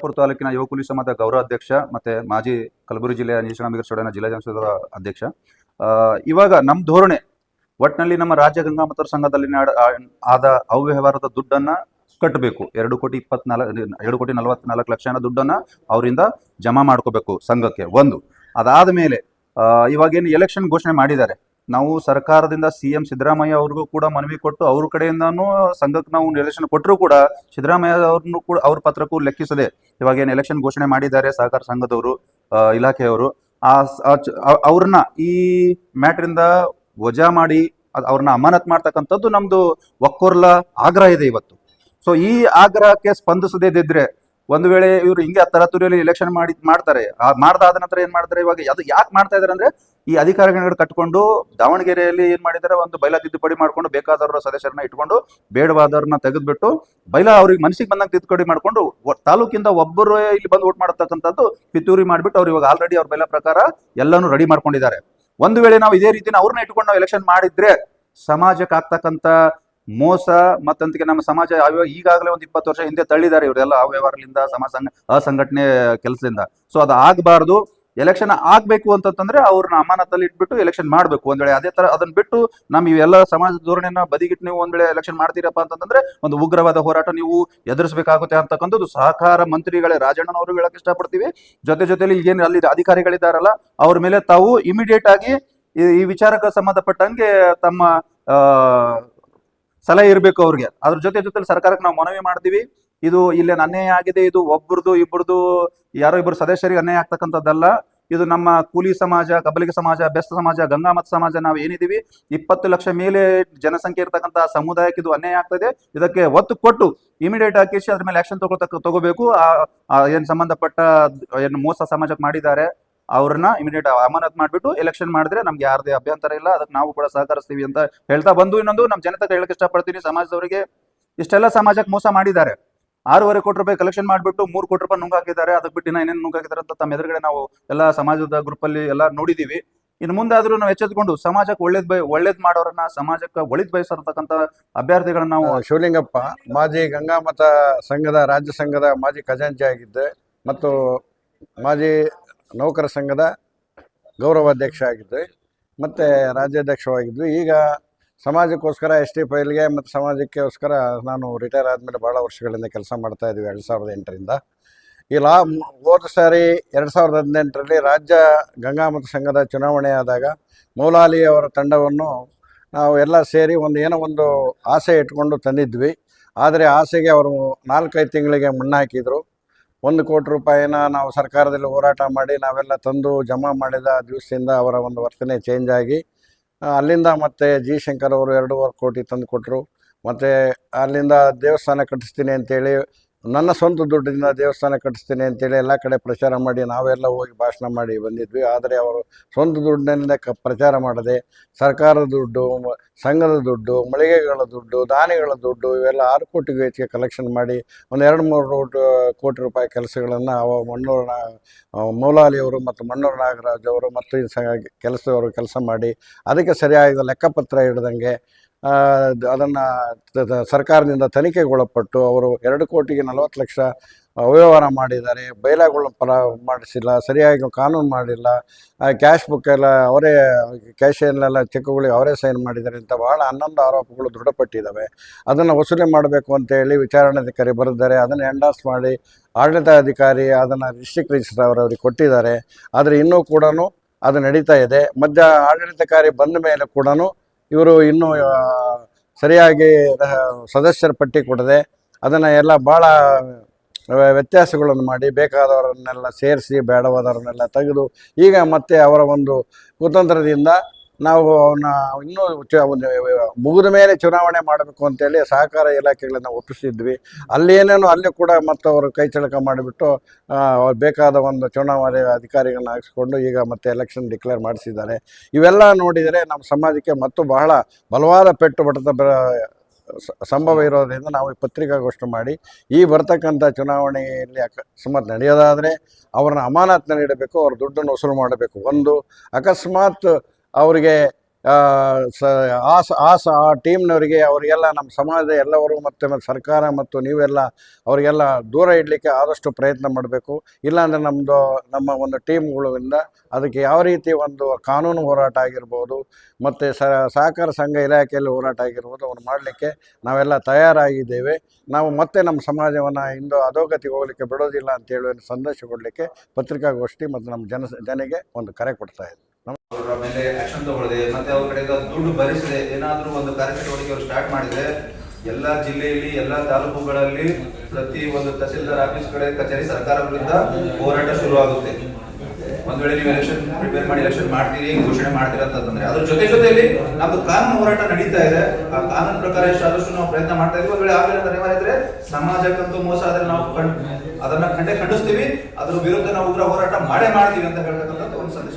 ಬಿಜಾಪುರ ತಾಲೂಕಿನ ಯುವ ಕುಲಿ ಸಮಾಜದ ಗೌರವ ಅಧ್ಯಕ್ಷ ಮತ್ತೆ ಮಾಜಿ ಕಲಬುರಗಿ ಜಿಲ್ಲೆಯ ನೀಲಕಂಠ ಜಿಲ್ಲಾ ಜನಸದ ಅಧ್ಯಕ್ಷ. ಇವಾಗ ನಮ್ಮ ಧೋರಣೆ ಒಟ್ಟಿನಲ್ಲಿ ನಮ್ಮ ರಾಜ್ಯ ಗಂಗಾಮತರ ಸಂಘದಲ್ಲಿ ಆದ ಅವ್ಯವಹಾರದ ದುಡ್ಡನ್ನ ಕಟ್ಟಬೇಕು ಎರಡು ಕೋಟಿ ಇಪ್ಪತ್ನಾಲ್ಕು ಎರಡು ಕೋಟಿ ನಲವತ್ನಾಲ್ಕು ಲಕ್ಷ ದುಡ್ಡನ್ನ ಅವರಿಂದ ಜಮಾ ಮಾಡ್ಕೋಬೇಕು ಸಂಘಕ್ಕೆ. ಒಂದು ಅದಾದ ಮೇಲೆ ಇವಾಗೇನು ಎಲೆಕ್ಷನ್ ಘೋಷಣೆ ಮಾಡಿದ್ದಾರೆ. ನಾವು ಸರ್ಕಾರದಿಂದ ಸಿ ಎಂ ಸಿದ್ದರಾಮಯ್ಯ ಅವ್ರಿಗೂ ಕೂಡ ಮನವಿ ಕೊಟ್ಟು ಅವ್ರ ಕಡೆಯಿಂದಾನು ಸಂಘಕ್ಕೆ ನಾವು ನಿರ್ದೇಶನ ಕೊಟ್ಟರು ಕೂಡ ಸಿದ್ದರಾಮಯ್ಯ ಅವ್ರನ್ನು ಕೂಡ ಅವ್ರ ಪತ್ರಕ್ಕೂ ಲೆಕ್ಕಿಸದೆ ಇವಾಗ ಏನು ಎಲೆಕ್ಷನ್ ಘೋಷಣೆ ಮಾಡಿದ್ದಾರೆ ಸಹಕಾರ ಸಂಘದವರು ಇಲಾಖೆಯವರು. ಆ ಅವ್ರನ್ನ ಈ ಮ್ಯಾಟ್ರಿಂದ ವಜಾ ಮಾಡಿ ಅವ್ರನ್ನ ಅಮಾನತ್ ಮಾಡ್ತಕ್ಕಂಥದ್ದು ನಮ್ದು ಒಕ್ಕೊರ್ಲ ಆಗ್ರಹ ಇದೆ ಇವತ್ತು. ಸೊ ಈ ಆಗ್ರಹಕ್ಕೆ ಸ್ಪಂದಿಸದಿದ್ರೆ ಒಂದು ವೇಳೆ ಇವರು ಹಿಂಗೆ ತರತುರಿಯಲ್ಲಿ ಎಲೆಕ್ಷನ್ ಮಾಡಿ, ಮಾಡ್ತಾರೆ ಮಾಡ್ದಾದ ನಂತರ ಏನ್ ಮಾಡ್ತಾರೆ ಇವಾಗ ಅದು ಯಾಕೆ ಮಾಡ್ತಾ ಇದಾರೆ ಅಂದ್ರೆ ಈ ಅಧಿಕಾರಿಗಳನ್ನ ಕಟ್ಕೊಂಡು ದಾವಣಗೆರೆಯಲ್ಲಿ ಏನ್ ಮಾಡಿದ್ದಾರೆ? ಒಂದು ಬೈಲ ತಿದ್ದುಪಡಿ ಮಾಡ್ಕೊಂಡು ಬೇಕಾದವರ ಸದಸ್ಯರನ್ನ ಇಟ್ಕೊಂಡು ಬೇಡವಾದವ್ರನ್ನ ತೆಗೆದ್ಬಿಟ್ಟು ಬೈಲ ಅವ್ರಿಗೆ ಮನಸ್ಸಿಗೆ ಬಂದಂಗೆ ತಿದ್ದುಪಡಿ ಮಾಡ್ಕೊಂಡು ತಾಲೂಕಿಂದ ಒಬ್ಬರು ಇಲ್ಲಿ ಬಂದು ಓಟ್ ಮಾಡತಕ್ಕಂಥದ್ದು ಪಿತೂರಿ ಮಾಡಿಬಿಟ್ಟು ಅವ್ರು ಇವಾಗ ಆಲ್ರೆಡಿ ಅವ್ರ ಬೈಲಾ ಪ್ರಕಾರ ಎಲ್ಲಾನು ರೆಡಿ ಮಾಡ್ಕೊಂಡಿದ್ದಾರೆ. ಒಂದು ವೇಳೆ ನಾವು ಇದೇ ರೀತಿ ಅವ್ರನ್ನ ಇಟ್ಕೊಂಡು ನಾವು ಎಲೆಕ್ಷನ್ ಮಾಡಿದ್ರೆ ಸಮಾಜಕ್ಕೆ ಆಗ್ತಕ್ಕಂಥ ಮೋಸ ಮತ್ತಂತಿಗೆ ನಮ್ಮ ಸಮಾಜ ಈಗಾಗಲೇ ಒಂದು ಇಪ್ಪತ್ತು ವರ್ಷ ಹಿಂದೆ ತಳ್ಳಿದ್ದಾರೆ ಇವರೆಲ್ಲ ಅವ್ಯವಹಾರದಿಂದ ಸಮಾಜ ಸಂಘ ಅಸಂಘಟನೆ ಕೆಲಸದಿಂದ. ಸೊ ಅದು ಆಗಬಾರ್ದು. ಎಲೆಕ್ಷನ್ ಆಗ್ಬೇಕು ಅಂತಂತಂದ್ರೆ ಅವ್ರನ್ನ ಅಮಾನತಲ್ಲಿ ಇಟ್ಬಿಟ್ಟು ಎಲೆಕ್ಷನ್ ಮಾಡ್ಬೇಕು. ಒಂದ್ ವೇಳೆ ಅದೇ ತರ ಅದನ್ನ ಬಿಟ್ಟು ನಮ್ ಇವೆಲ್ಲ ಸಮಾಜ ಧೋರಣೆನ ಬದಿಗಿಟ್ಟು ನೀವು ಒಂದ್ ವೇಳೆ ಎಲೆಕ್ಷನ್ ಮಾಡ್ತೀರಪ್ಪ ಅಂತಂದ್ರೆ ಒಂದು ಉಗ್ರವಾದ ಹೋರಾಟ ನೀವು ಎದುರಿಸಬೇಕಾಗುತ್ತೆ ಅಂತಕ್ಕಂಥದ್ದು ಸಹಕಾರ ಮಂತ್ರಿಗಳೇ ರಾಜಣ್ಣನವರು ಹೇಳಕ್ ಇಷ್ಟಪಡ್ತೀವಿ. ಜೊತೆ ಜೊತೆಲಿ ಏನು ಅಲ್ಲಿ ಅಧಿಕಾರಿಗಳಿದ್ದಾರಲ್ಲ, ಅವ್ರ ಮೇಲೆ ತಾವು ಇಮಿಡಿಯೇಟ್ ಆಗಿ ಈ- ವಿಚಾರಕ್ಕೆ ಸಂಬಂಧಪಟ್ಟಂಗೆ ತಮ್ಮ ಸಲಹೆ ಇರಬೇಕು ಅವ್ರಿಗೆ. ಅದ್ರ ಜೊತೆ ಜೊತೆಲಿ ಸರ್ಕಾರಕ್ಕೆ ನಾವು ಮನವಿ ಮಾಡ್ತೀವಿ. ಇದು ಇಲ್ಲಿ ಅನ್ಯಾಯ ಆಗಿದೆ, ಇದು ಒಬ್ಬರದು ಇಬ್ಬರದು ಯಾರೋ ಇಬ್ಬರು ಸದಸ್ಯರಿಗೆ ಅನ್ಯಾಯ ಆಗ್ತಕ್ಕಂಥದ್ದಲ್ಲ. ಇದು ನಮ್ಮ ಕೂಲಿ ಸಮಾಜ, ಕಬಲಿಗ ಸಮಾಜ ಬೆಸ್ತ ಸಮಾಜ ಗಂಗಾಮತ ಸಮಾಜ ನಾವು ಏನಿದೀವಿ, ಇಪ್ಪತ್ತು ಲಕ್ಷ ಮೇಲೆ ಜನಸಂಖ್ಯೆ ಇರ್ತಕ್ಕಂಥ ಸಮುದಾಯಕ್ಕೆ ಇದು ಅನ್ಯಾಯ ಆಗ್ತದೆ ಇದಕ್ಕೆ ಒತ್ತು ಕೊಟ್ಟು ಇಮಿಡಿಯೇಟ್ ಆಗಿ ಅದ್ರ ಮೇಲೆ ಆಕ್ಷನ್ ತಗೊಳ್ತಕ್ಕ ತಗೋಬೇಕು. ಆ ಏನ್ ಸಂಬಂಧಪಟ್ಟ, ಏನು ಮೋಸ ಸಮಾಜಕ್ಕೆ ಮಾಡಿದ್ದಾರೆ, ಅವ್ರನ್ನ ಇಮಿಡಿಯೇಟ್ ಅಮಾನತ್ ಮಾಡ್ಬಿಟ್ಟು ಎಲೆಕ್ಷನ್ ಮಾಡಿದ್ರೆ ನಮ್ಗೆ ಯಾರದೇ ಅಭ್ಯಂತರ ಇಲ್ಲ. ಅದಕ್ಕೆ ನಾವು ಕೂಡ ಸಹಕರಿಸ್ತೀವಿ ಅಂತ ಹೇಳ್ತಾ ಬಂದು ಇನ್ನೊಂದು ನಮ್ಮ ಜನತೆ ಹೇಳಕ್ ಇಷ್ಟಪಡ್ತೀನಿ. ಸಮಾಜದವರಿಗೆ ಇಷ್ಟೆಲ್ಲ ಸಮಾಜಕ್ಕೆ ಮೋಸ ಮಾಡಿದ್ದಾರೆ. ಆರೂವರೆ ಕೋಟಿ ರೂಪಾಯಿ ಕಲೆಕ್ಷನ್ ಮಾಡಿಬಿಟ್ಟು ಮೂರು ಕೋಟಿ ರೂಪಾಯಿ ನುಂಗ್ ಹಾಕಿದ್ದಾರೆ. ಅದಕ್ಕೆ ಬಿಟ್ಟು ಇನ್ನ ಏನೇನು ನುಂಗ್ ಅಂತ ತಮ್ಮ ಎದುರುಗಡೆ ನಾವು ಎಲ್ಲ ಸಮಾಜದ ಗ್ರೂಪ್ ಅಲ್ಲಿ ಎಲ್ಲ ನೋಡಿದೀವಿ. ಇನ್ನು ಮುಂದೆ ಆದ್ರೂ ನಾವು ಎಚ್ಚೆತ್ಕೊಂಡು ಸಮಾಜಕ್ಕೆ ಒಳ್ಳೇದ್ ಬಯ, ಒಳ್ಳೇದ್ ಮಾಡೋರನ್ನ ಸಮಾಜಕ್ಕೆ ಒಳಿದ್ ಬಯಸಿರ್ತಕ್ಕಂಥ ಅಭ್ಯರ್ಥಿಗಳನ್ನ ನಾವು ಶಿವಲಿಂಗಪ್ಪ, ಮಾಜಿ ಗಂಗಾಮತ ಸಂಘದ, ರಾಜ್ಯ ಸಂಘದ ಮಾಜಿ ಖಜಾಂಚಿ ಆಗಿದ್ದೆ ಮತ್ತು ಮಾಜಿ ನೌಕರ ಸಂಘದ ಗೌರವಾಧ್ಯಕ್ಷ ಆಗಿದ್ದೆ. ಮತ್ತು ರಾಜ್ಯಾಧ್ಯಕ್ಷವಾಗಿದ್ವಿ. ಈಗ ಸಮಾಜಕ್ಕೋಸ್ಕರ ಎಸ್ ಟಿ ಫೈಲ್ಗೆ ಮತ್ತು ಸಮಾಜಕ್ಕೋಸ್ಕರ ನಾನು ರಿಟೈರ್ ಆದಮೇಲೆ ಭಾಳ ವರ್ಷಗಳಿಂದ ಕೆಲಸ ಮಾಡ್ತಾ ಇದ್ದೀವಿ ಎರಡು ಸಾವಿರದ ಎಂಟರಿಂದ. ಈ ಲಾ ಹೋದ ಸಾರಿ ಎರಡು ಸಾವಿರದ ಹದಿನೆಂಟರಲ್ಲಿ ರಾಜ್ಯ ಗಂಗಾಮತ ಸಂಘದ ಚುನಾವಣೆ ಆದಾಗ ಮೌಲಾಲಿ ಅವರ ತಂಡವನ್ನು ನಾವು ಎಲ್ಲ ಸೇರಿ ಒಂದು ಏನೋ ಒಂದು ಆಸೆ ಇಟ್ಕೊಂಡು ತಂದಿದ್ವಿ. ಆದರೆ ಆಸೆಗೆ ಅವರು ನಾಲ್ಕೈದು ತಿಂಗಳಿಗೆ ಮಣ್ಣು ಹಾಕಿದರು ಒಂದು ಕೋಟಿ ರೂಪಾಯಿನ ನಾವು ಸರ್ಕಾರದಲ್ಲಿ ಹೋರಾಟ ಮಾಡಿ ನಾವೆಲ್ಲ ತಂದು ಜಮಾ ಮಾಡಿದ ದಿವಸದಿಂದ ಅವರ ಒಂದು ವರ್ತನೆ ಚೇಂಜ್ ಆಗಿ ಅಲ್ಲಿಂದ ಮತ್ತೆ ಜಿ ಶಂಕರ್ ಅವರು ಎರಡೂವರೆ ಕೋಟಿ ತಂದು ಕೊಟ್ಟರು ಮತ್ತು ಅಲ್ಲಿಂದ ದೇವಸ್ಥಾನ ಕಟ್ಟಿಸ್ತೀನಿ ಅಂತೇಳಿ ನನ್ನ ಸ್ವಂತ ದುಡ್ಡಿನ ದೇವಸ್ಥಾನ ಕಟ್ಟಿಸ್ತೀನಿ ಅಂತೇಳಿ ಎಲ್ಲ ಕಡೆ ಪ್ರಚಾರ ಮಾಡಿ ನಾವೆಲ್ಲ ಹೋಗಿ ಭಾಷಣ ಮಾಡಿ ಬಂದಿದ್ವಿ. ಆದರೆ ಅವರು ಸ್ವಂತ ದುಡ್ಡಿನಿಂದ ಕ ಪ್ರಚಾರ ಮಾಡದೆ ಸರ್ಕಾರದ ದುಡ್ಡು ಸಂಘದ ದುಡ್ಡು, ಮಳಿಗೆಗಳ ದುಡ್ಡು, ದಾನಿಗಳ ದುಡ್ಡು ಇವೆಲ್ಲ ಆರು ಕೋಟಿಗೂ ಹೆಚ್ಚಿಗೆ ಕಲೆಕ್ಷನ್ ಮಾಡಿ ಒಂದು ಎರಡು ಮೂರು ಕೋಟಿ ರೂಪಾಯಿ ಕೆಲಸಗಳನ್ನು ಅವ ಮಣ್ಣೂರು ನಾ ಮೌಲಾಲಿ ಅವರು ಮತ್ತು ಮಣ್ಣೂರು ನಾಗರಾಜ್ ಅವರು ಮತ್ತು ಕೆಲಸದವರು ಕೆಲಸ ಮಾಡಿ ಅದಕ್ಕೆ ಸರಿಯಾದ ಲೆಕ್ಕಪತ್ರ ಹಿಡ್ದಂಗೆ ಅದನ್ನು ಸರ್ಕಾರದಿಂದ ತನಿಖೆಗೊಳಪಟ್ಟು ಅವರು ಎರಡು ಕೋಟಿಗೆ ನಲವತ್ತು ಲಕ್ಷ ಅವ್ಯವಹಾರ ಮಾಡಿದ್ದಾರೆ. ಬೈಲಾಗಳ ಪರ ಮಾಡಿಸಿಲ್ಲ, ಸರಿಯಾಗಿ ಕಾನೂನು ಮಾಡಿಲ್ಲ. ಕ್ಯಾಶ್ ಬುಕ್ ಎಲ್ಲ ಅವರೇ ಕ್ಯಾಶಲ್ಲೆಲ್ಲ ಚೆಕ್ಗಳಿಗೆ ಅವರೇ ಸೈನ್ ಮಾಡಿದ್ದಾರೆ ಅಂತ ಭಾಳ ಹನ್ನೊಂದು ಆರೋಪಗಳು ದೃಢಪಟ್ಟಿದ್ದಾವೆ. ಅದನ್ನು ವಸೂಲಿ ಮಾಡಬೇಕು ಅಂತೇಳಿ ವಿಚಾರಣಾಧಿಕಾರಿ ಬರೆದಿದ್ದಾರೆ. ಅದನ್ನು ಎಂಡಾಸ್ ಮಾಡಿ ಆಡಳಿತಾಧಿಕಾರಿ ಅದನ್ನು ಡಿಸ್ಟ್ರಿಕ್ಟ್ ರಿಜಿಸ್ಟ್ರಾರ್ ಅವರವರಿಗೆ ಕೊಟ್ಟಿದ್ದಾರೆ. ಆದರೆ ಇನ್ನೂ ಕೂಡ ಅದು ನಡೀತಾ ಇದೆ. ಮಧ್ಯ ಆಡಳಿತಕಾರಿ ಬಂದ ಮೇಲೆ ಕೂಡ ಇವರು ಇನ್ನೂ ಸರಿಯಾಗಿ ಸದಸ್ಯರ ಪಟ್ಟಿ ಕೊಡದೆ ಅದನ್ನು ಎಲ್ಲ ಭಾಳ ವ್ಯತ್ಯಾಸಗಳನ್ನು ಮಾಡಿ ಬೇಕಾದವರನ್ನೆಲ್ಲ ಸೇರಿಸಿ, ಬೇಡವಾದವರನ್ನೆಲ್ಲ ತೆಗೆದು ಈಗ ಮತ್ತೆ ಅವರ ಒಂದು ಕುತಂತ್ರದಿಂದ ನಾವು ಇನ್ನೂ ಚ- ಒಂದು, ಮುಗಿದ ಮೇಲೆ ಚುನಾವಣೆ ಮಾಡಬೇಕು ಅಂತೇಳಿ ಸಹಕಾರ ಇಲಾಖೆಗಳನ್ನ ಒಪ್ಪಿಸಿದ್ವಿ. ಅಲ್ಲಿ ಏನೇನೋ ಅಲ್ಲಿ ಕೂಡ ಮತ್ತೆ ಅವರು ಕೈ ಚಳಕ ಮಾಡಿಬಿಟ್ಟು ಬೇಕಾದ ಒಂದು ಚುನಾವಣೆ ಅಧಿಕಾರಿಗಳನ್ನ ಹಾಕಿಸ್ಕೊಂಡು ಈಗ ಮತ್ತೆ ಎಲೆಕ್ಷನ್ ಡಿಕ್ಲೇರ್ ಮಾಡಿಸಿದ್ದಾರೆ. ಇವೆಲ್ಲ ನೋಡಿದರೆ ನಮ್ಮ ಸಮಾಜಕ್ಕೆ ಮತ್ತು ಬಹಳ ಬಲವಾದ ಪೆಟ್ಟು ಬಡತ ಸಂಭವ ಇರೋದ್ರಿಂದ ನಾವು ಪತ್ರಿಕಾಗೋಷ್ಠಿ ಮಾಡಿ, ಈ ಬರ್ತಕ್ಕಂಥ ಚುನಾವಣೆಯಲ್ಲಿ ಅಕಸ್ಮಾತ್ ನಡೆಯೋದಾದರೆ ಅವ್ರನ್ನ ಅಮಾನತ್ನಲ್ಲಿ ನೀಡಬೇಕು ಅವ್ರ ದುಡ್ಡನ್ನು ವಸೂಲು ಮಾಡಬೇಕು. ಒಂದು ಅಕಸ್ಮಾತ್ ಅವರಿಗೆ ಸ ಆ, ಸ- ಆ ಆ ಟೀಮ್ನವರಿಗೆ ಅವರಿಗೆಲ್ಲ ನಮ್ಮ ಸಮಾಜದ ಎಲ್ಲವರು ಮತ್ತು ಸರ್ಕಾರ ಮತ್ತು ನೀವೆಲ್ಲ ಅವರಿಗೆಲ್ಲ ದೂರ ಇಡಲಿಕ್ಕೆ ಆದಷ್ಟು ಪ್ರಯತ್ನ ಮಾಡಬೇಕು. ಇಲ್ಲಾಂದರೆ ನಮ್ಮದು ನಮ್ಮ ಒಂದು ಟೀಮ್ಗಳಿಂದ ಅದಕ್ಕೆ ಯಾವ ರೀತಿ ಒಂದು ಕಾನೂನು ಹೋರಾಟ ಆಗಿರ್ಬೋದು, ಮತ್ತು ಸಹಕಾರ ಸಂಘ ಇಲಾಖೆಯಲ್ಲಿ ಹೋರಾಟ ಆಗಿರ್ಬೋದು, ಅವ್ರು ಮಾಡಲಿಕ್ಕೆ ನಾವೆಲ್ಲ ತಯಾರಾಗಿದ್ದೇವೆ. ನಾವು ಮತ್ತೆ ನಮ್ಮ ಸಮಾಜವನ್ನು ಇಂದು ಅಧೋಗತಿಗೆ ಹೋಗಲಿಕ್ಕೆ ಬಿಡೋದಿಲ್ಲ ಅಂತೇಳಿ ಸಂದೇಶ ಕೊಡಲಿಕ್ಕೆ ಪತ್ರಿಕಾಗೋಷ್ಠಿ ಮತ್ತು ನಮ್ಮ ಜನ ಜನಗೆ ಒಂದು ಕರೆ ಕೊಡ್ತಾ ಅವರ ಮೇಲೆ ಆಕ್ಷನ್ ತಗೊಳ್ಳದೆ, ಮತ್ತೆ ಅವ್ರ ಕಡೆಯಿಂದ ದುಡ್ಡು ಭರಿಸದೆ ಏನಾದ್ರೂ ಒಂದು ಕಾರ್ಯಚಟುವಟಿಕೆ ಅವರು ಸ್ಟಾರ್ಟ್ ಮಾಡಿದ್ರೆ, ಎಲ್ಲಾ ಜಿಲ್ಲೆಯಲ್ಲಿ, ಎಲ್ಲಾ ತಾಲೂಕುಗಳಲ್ಲಿ ಪ್ರತಿ ಒಂದು ತಹಸೀಲ್ದಾರ್ ಆಫೀಸ್ ಕಡೆ ಕಚೇರಿ ಸರ್ಕಾರಗಳಿಂದ ಹೋರಾಟ ಶುರು ಆಗುತ್ತೆ ಒಂದ್ ವೇಳೆ ನೀವು ಎಲೆಕ್ಷನ್ ಪ್ರಿಪೇರ್ ಮಾಡಿ ಎಲೆಕ್ಷನ್ ಮಾಡ್ತೀರಿ ಘೋಷಣೆ ಮಾಡ್ತೀರಾ ಅಂತಂದ್ರೆ ಅದ್ರ ಜೊತೆ ಜೊತೆಯಲ್ಲಿ ನಮ್ದು ಕಾನೂನು ಹೋರಾಟ ನಡೀತಾ ಇದೆ. ಆ ಕಾನೂನು ಪ್ರಕಾರ ಎಷ್ಟಾದಷ್ಟು ನಾವು ಪ್ರಯತ್ನ ಮಾಡ್ತಾ ಇದ್ವಿ. ಒಂದ್ ವೇಳೆ ಆಗಲಿಲ್ಲ ಅನಿವಾರ್ಯ ಸಮಾಜಕ್ಕಂತೂ ಮೋಸ ಆದ್ರೆ ನಾವು ಅದನ್ನ ಖಂಡೆ ಖಂಡಿಸ್ತೀವಿ. ಅದ್ರ ವಿರುದ್ಧ ನಾವು ಉಗ್ರ ಹೋರಾಟ ಮಾಡೇ ಮಾಡ್ತೀವಿ ಅಂತ ಹೇಳ್ತಕ್ಕಂಥ ಒಂದು ಸಂದೇಶ.